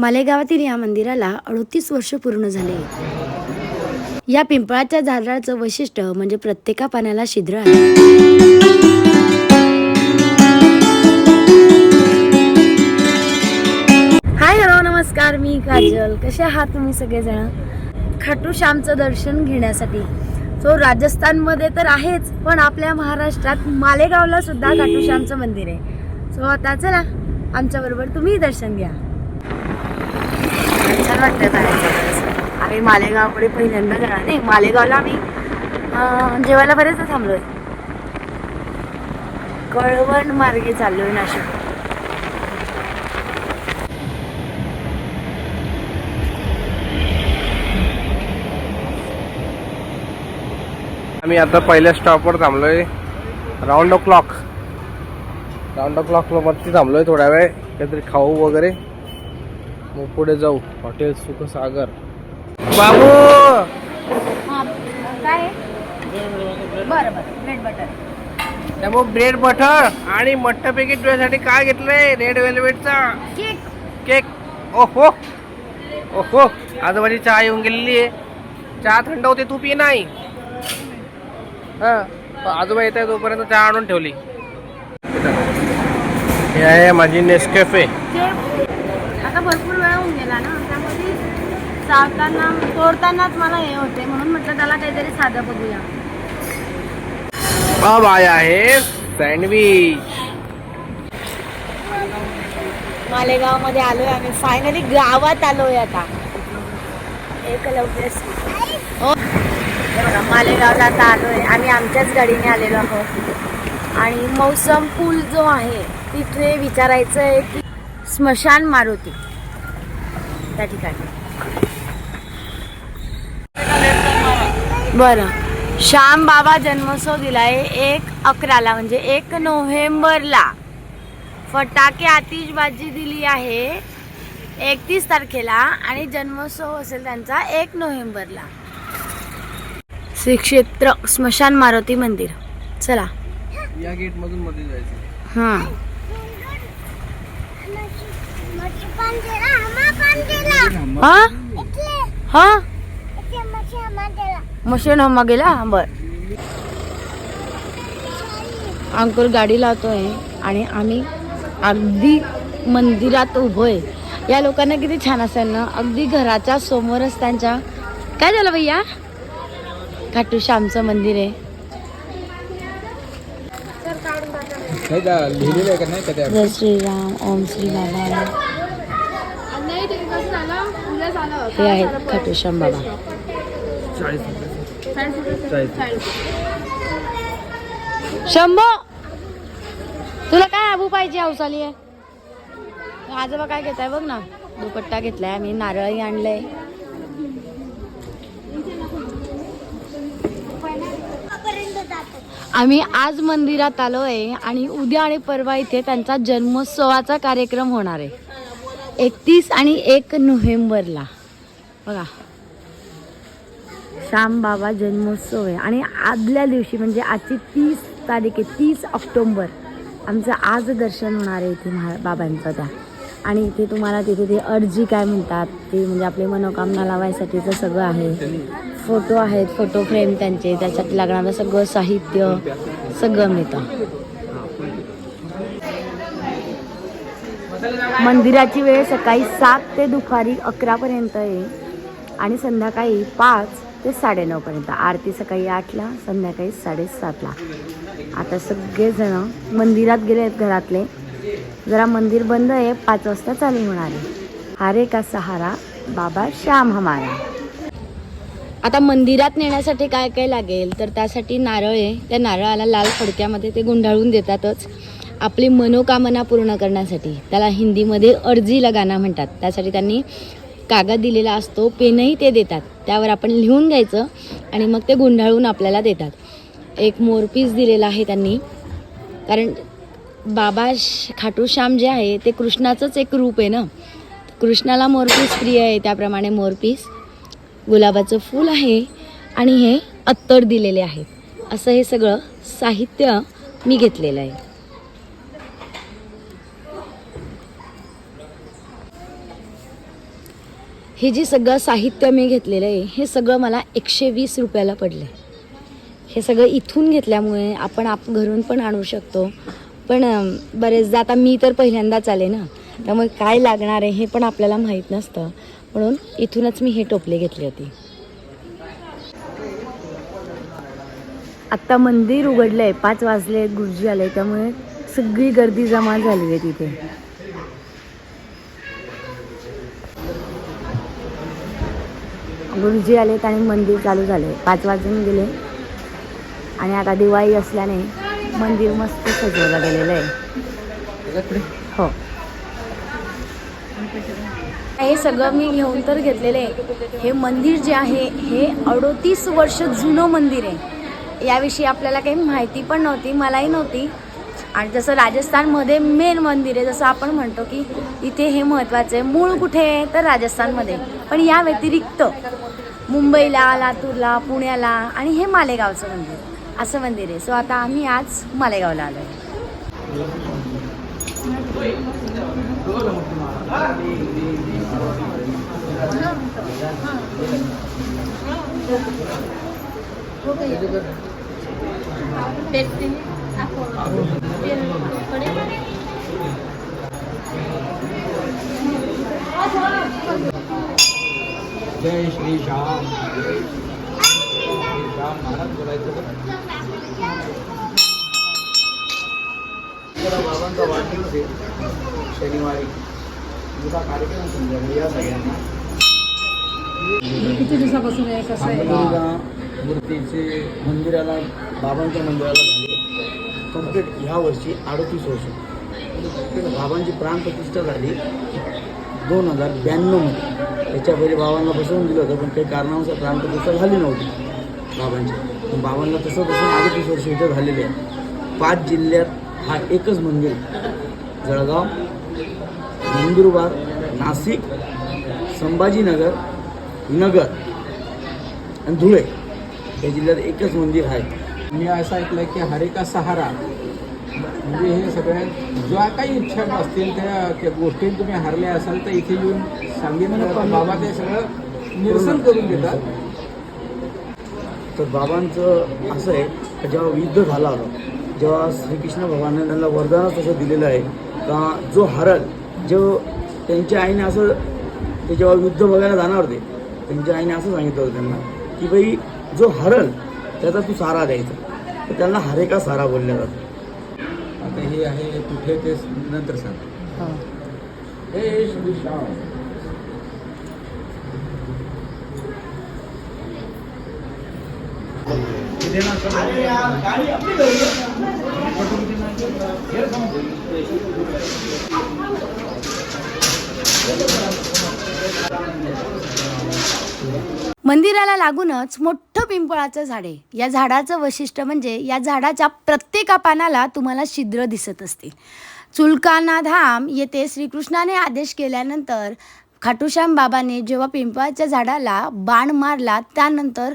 मालेगावातील या मंदिराला अडतीस वर्ष पूर्ण झाले. या पिंपळाच्या झाडाचं वैशिष्ट्य म्हणजे प्रत्येका पाण्याला छिद्र आहे. हाय हॅलो नमस्कार. मी काजल. कसे आहात तुम्ही सगळेजण? खाटू श्यामचं दर्शन घेण्यासाठी. सो राजस्थानमध्ये तर आहेच पण आपल्या महाराष्ट्रात मालेगावला सुद्धा खाटू श्यामचं मंदिर आहे. सो आता चला आमच्याबरोबर तुम्ही दर्शन घ्या. छान वाटतं जाण्याचं. आम्ही मालेगावकडे पहिल्यांदा जाणार नाही मालेगावला आम्ही जेवायला बरेच थांबलोय. कळवण मार्गे चाललोय नाशिक. आम्ही आता पहिल्या स्टॉपवर थांबलोय. Round o'clock round o'clock वरती थांबलोय थोड्या वेळ. काहीतरी खाऊ वगैरे. मग पुढे जाऊ. हॉटेल सुखसागर. बाबू! काय? बरं बरं. ब्रेड बटर त्यामुळे ब्रेड बटर आणि मठ्ठा पॅकेट तुझ्यासाठी काय घेतलंय? रेड वेल्वेटचा केक. केक. ओहो! ओहो! आजोबाची चहा येऊन गेलेली आहे. चहा थंड होते तू पी नाही. हा. आजोबा येत आहे तोपर्यंत चहा आणून ठेवली. हे आहे माझी नेसकॅफे. होऊन गेला ना. त्यामध्ये चावताना तोडतानाच मला हे होते. म्हणून म्हटलं त्याला काहीतरी साधं बघूया. अब आया आहे. सँडविच मालेगावमध्ये आलोय आम्ही. फायनली गावात आलोय आता. एक हो. हे बघा, मालेगावला आता आलोय. आम्ही आमच्याच गाडीने आलेलो आहोत. आणि मौसम पूल जो आहे तिथे विचारायचं आहे की स्मशान मारुती. त्या ठिकाणी बरं श्याम बाबा जन्मोत्सव दिलाय एक अकराला म्हणजे एक नोव्हेंबरला फटाके आतिषबाजी दिली आहे एकतीस तारखेला आणि जन्मोत्सव असेल त्यांचा एक नोव्हेंबरला श्री क्षेत्र स्मशान मारुती मंदिर चला या गेट मधून मध्ये जायचं हां हा? हा? मशीन हम्मा गेला? बर. अंकुर गाडी लावतोय आणि आम्ही अगदी मंदिरात उभोय. या लोकांना किती छान असेल ना? अगदी घराच्या समोरच त्यांच्या काय झालं भैया? खाटू श्यामचं मंदिर आहे. आहे जय श्रीराम ओम श्री बाबा हे आहेत खाटू श्याम बाबा. शंभो तुला काय आबू पाहिजे हौसाली आहे? आजोबा काय घेताय बघ ना दुपट्टा घेतलाय आम्ही नारळही आणलंय. आम्ही आज मंदिरात आलोय आणि उद्या आणि परवा इथे त्यांचा जन्मोत्सवाचा कार्यक्रम होणार आहे. एकतीस आणि एक नोव्हेंबरला. बघा. श्याम बाबा जन्मोत्सव आहे. आणि आदल्या दिवशी म्हणजे आजची तीस तारीख आहे तीस ऑक्टोंबर. आमचं आज दर्शन होणार आहे इथे महा बाबांचं त्या. आणि इथे तुम्हाला तिथे ते अर्जी काय म्हणतात ते म्हणजे आपली मनोकामना लावायसाठीचं सगळं आहे. फोटो आहेत फोटो फ्रेम त्यांचे त्याच्यात लागणारं सगळं साहित्य सगळं मिळतं. मंदिराची वेळ सकाळी सात ते दुपारी अकरापर्यंत आहे आणि संध्याकाळी पाच ते साडेनऊपर्यंत आरती सकाळी आठला संध्याकाळी साडेसातला आता सगळेजणं मंदिरात गेले आहेत घरातले. जरा मंदिर बंद आहे पाच वाजता चालू होणार आहे. हारे का सहारा बाबा श्याम हमारा. आता मंदिरात नेण्यासाठी काय काय लागेल? तर त्यासाठी नारळ आहे. त्या नारळाला लाल फडक्यामध्ये ते गुंडाळून देतातच. आपली मनोकामना पूर्ण करण्यासाठी. त्याला हिंदीमध्ये अर्जी लगाना म्हणतात. त्यासाठी त्यांनी कागद दिलेला असतो पेनही ते देतात. त्यावर आपण लिहून घ्यायचं आणि मग ते गुंडाळून आपल्याला देतात. एक मोरपीस दिलेला आहे त्यांनी. कारण बाबा श- खाटू श्याम जे आहे ते कृष्णाचंच एक रूप आहे ना? कृष्णाला मोरपीस प्रिय आहे त्याप्रमाणे मोरपीस गुलाबाचं फूल आहे आणि हे अत्तर दिलेले आहे. असं हे सगळं साहित्य मी घेतलेलं आहे. हे जे सगळं साहित्य मी घेतलेलं आहे हे सगळं मला एकशे वीस रुपयाला पडलं आहे हे सगळं इथून घेतल्यामुळे आपण आप घरून पण आणू शकतो. पण बरेचदा आता मी तर पहिल्यांदाच आले ना त्यामुळे काय लागणार आहे हे पण आपल्याला माहीत नसतं. म्हणून इथूनच मी हे टोपले घेतले होते. आत्ता मंदिर उघडलं आहे पाच वाजले गुरुजी आले त्यामुळे सगळी गर्दी जमा झाली आहे तिथे. गुरुजी आलेत आणि मंदिर चालू झाले. पाच वाजून गेले. आणि आता दिवाळी असल्याने मंदिर मस्त सजवलं गेलेलं आहे. हो. हे सगळं मी घेऊन तर घेतलेलं आहे. हे मंदिर जे आहे हे अडोतीस वर्ष जुनं मंदिर आहे. याविषयी आपल्याला काही माहिती पण नव्हती मलाही नव्हती. आणि जसं राजस्थानमध्ये मेन मंदिर आहे जसं आपण म्हणतो की इथे हे महत्त्वाचं आहे. मूळ कुठे आहे? तर राजस्थानमध्ये. पण या व्यतिरिक्त मुंबईला लातूरला पुण्याला आणि हे मालेगावचं मंदिर. असं मंदिर आहे. सो आता आम्ही आज मालेगावला आलो आहे जय श्री श्याम श्याम महाराज बोलायचं बाबांचा वाढदिवस आहे. शनिवारी. तुझा कार्यक्रम संध्याकाळी या सगळ्यांना. किती दिवसापासून आहे? कसं आहे? दुर्गा मूर्तीचे मंदिराला बाबांच्या मंदिराला झाले. कंप्लीट ह्या वर्षी अडतीस वर्ष. बाबांची प्राणप्रतिष्ठा झाली. दोन हजार ब्याण्णवमध्ये त्याच्या पहिले बाबांना बसवून दिलं होतं पण काही कारणानुसार प्राणप्रतिष्ठा झाली नव्हती बाबांची. पण बाबांना तसं बसून अडतीस वर्ष इथं झालेली आहे पाच जिल्ह्यात हा एकच मंदिर जळगाव नंदुरबार नाशिक संभाजीनगर नगर आणि धुळे. या जिल्ह्यात एकच मंदिर आहे. मी असं ऐकलं की हरेका सहारा म्हणजे हे सगळ्या ज्या काही इच्छा असतील त्या त्या गोष्टी तुम्ही हरल्या असाल तर इथे येऊन सांगितलं बाबा ते सगळं निरसन करून देतात तर बाबांचं असं आहे की जेव्हा युद्ध झाला होता जेव्हा श्रीकृष्ण भगवानाने त्यांना वरदानच असं दिलेलं आहे का जो हरल जो त्यांच्या आईने असं ते जेव्हा युद्ध बघायला जाणार होते त्यांच्या आईने असं सांगितलं होतं त्यांना की बाई जो हरल त्याचा तू सारा द्यायचा. तर त्यांना हरे का सारा बोलल्या जातो आता हे आहे कुठे ते नंतर सांग. हो. मंदिराला लागूनच मोठं पिंपळाचं झाड. आहे या झाडाचं वैशिष्ट्य म्हणजे या झाडाच्या प्रत्येका पानाला तुम्हाला छिद्र दिसत असतील. चुलकाना धाम येथे श्रीकृष्णाने आदेश केल्यानंतर खाटूश्याम बाबाने जेव्हा पिंपळाच्या झाडाला बाण मारला त्यानंतर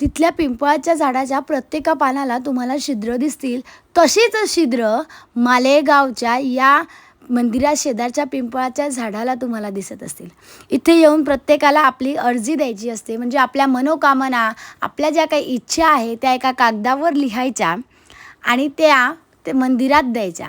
तिथल्या पिंपळाच्या झाडाच्या प्रत्येका पानाला तुम्हाला छिद्र दिसतील. तशीच छिद्र मालेगावच्या या मंदिरा शेजारच्या पिंपळाच्या झाडाला तुम्हाला दिसत असतील. इथे येऊन प्रत्येकाला आपली अर्जी द्यायची असते. म्हणजे आपल्या मनोकामना आपल्या ज्या काही इच्छा आहे त्या एका कागदावर लिहायच्या आणि त्या ते मंदिरात द्यायच्या.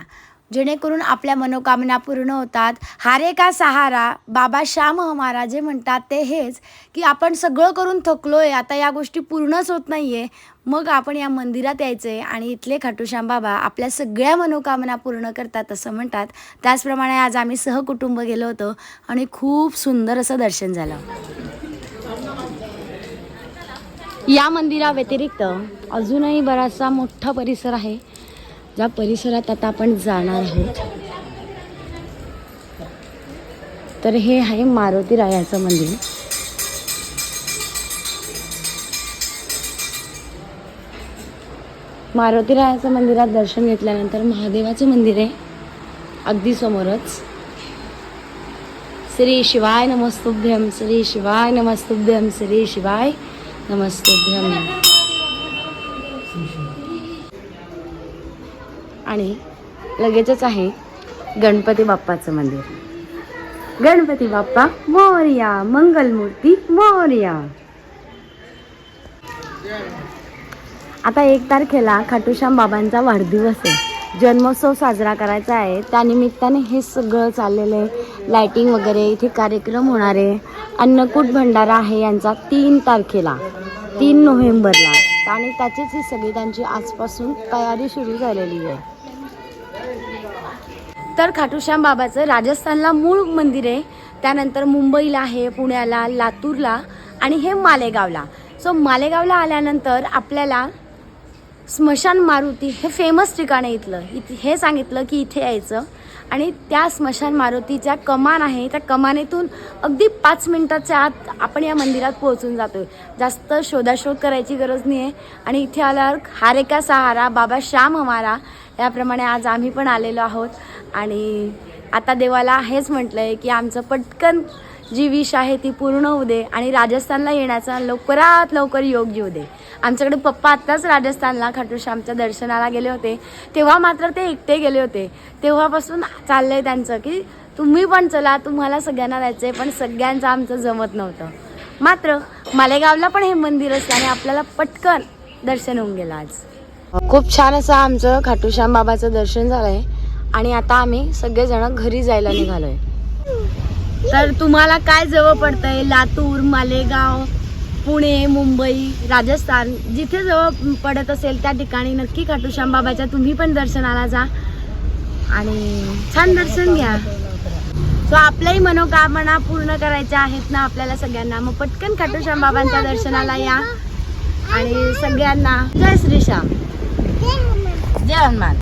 जेणेकरून आपल्या मनोकामना पूर्ण होतात. हारे का सहारा? बाबा श्याम हमारा जे म्हणतात ते हेच की आपण सगळं करून थकलो आहे आता या गोष्टी पूर्णच होत नाही आहे मग आपण या मंदिरात यायचं आहे आणि इथले खाटूश्याम बाबा आपल्या सगळ्या मनोकामना पूर्ण करतात असं म्हणतात. त्याचप्रमाणे आज आम्ही सहकुटुंब गेलो होतो आणि खूप सुंदर असं दर्शन झालं. या मंदिराव्यतिरिक्त अजूनही बराचसा मोठा परिसर आहे. ज्या परिसरात आता आपण जाणार आहोत. तर हे आहे मारुती रायाचं मंदिर. मारुती रायाचं मंदिरात दर्शन घेतल्यानंतर महादेवाचं मंदिर आहे. अगदी समोरच. श्री शिवाय नमस्तुभ्यम श्री शिवाय नमस्तुभ्यम श्री शिवाय नमस्तुभ्यम आणि लगेचच आहे गणपती बाप्पाचं मंदिर. गणपती बाप्पा मोर्या मंगलमूर्ती मोर्या. आता एक तारखेला खाटूश्याम बाबांचा वाढदिवस आहे. जन्मोत्सव साजरा करायचा आहे. त्यानिमित्ताने हे सगळं चाललेलं आहे. लायटिंग वगैरे इथे कार्यक्रम होणार आहे. अन्नकूट भंडारा आहे यांचा तीन तारखेला तीन नोव्हेंबरला. आणि त्याचीच ही सगळी त्यांची आजपासून तयारी सुरू झालेली आहे. तर खाटूश्याम बाबाचं राजस्थानला मूळ मंदिर आहे. त्यानंतर मुंबईला आहे पुण्याला लातूरला आणि हे मालेगावला. सो मालेगावला आल्यानंतर आपल्याला स्मशान मारुती हे फेमस ठिकाण आहे इथलं. इथे हे सांगितलं की इथे यायचं. आणि त्या स्मशान मारुतीच्या कमान आहे त्या कमानेतून अगदी पाच मिनिटाच्या आत आपण या मंदिरात पोहोचून जातोय. जास्त शोधाशोध करायची गरज नाही आहे आणि इथे आल्यावर हारे का सहारा बाबा श्याम हमारा याप्रमाणे आज आम्ही पण आलेलो आहोत. आणि आता देवाला हेच म्हटलं आहे की आमचं पटकन जी विश आहे ती पूर्ण होऊ दे आणि राजस्थानला येण्याचा लवकरात लवकर योग येऊ दे. आमच्याकडे पप्पा आत्ताच राजस्थानला खाटूश्यामच्या दर्शनाला गेले होते. तेव्हा मात्र ते एकटे गेले होते. तेव्हापासून चाललंय त्यांचं की तुम्ही पण चला तुम्हाला सगळ्यांना जायचं आहे पण सगळ्यांचं आमचं जमत नव्हतं. मात्र मालेगावला पण हे मंदिर असल्याने आपल्याला पटकन दर्शन होऊन गेलं आज. खूप छान असं आमचं खाटूश्याम बाबाचं दर्शन झालंय. आणि आता आम्ही सगळेजण घरी जायला निघालोय. तर तुम्हाला काय जवळ पडतंय? लातूर मालेगाव पुणे मुंबई राजस्थान जिथे जवळ पडत असेल त्या ठिकाणी नक्की खाटूश्याम बाबाच्या तुम्ही पण दर्शनाला जा. आणि छान दर्शन घ्या. सो आपल्याही मनोकामना पूर्ण करायच्या आहेत ना आपल्याला सगळ्यांना. मग पटकन खाटूश्याम बाबांच्या दर्शनाला या. आणि सगळ्यांना जय श्रीश्याम जय हनुमान.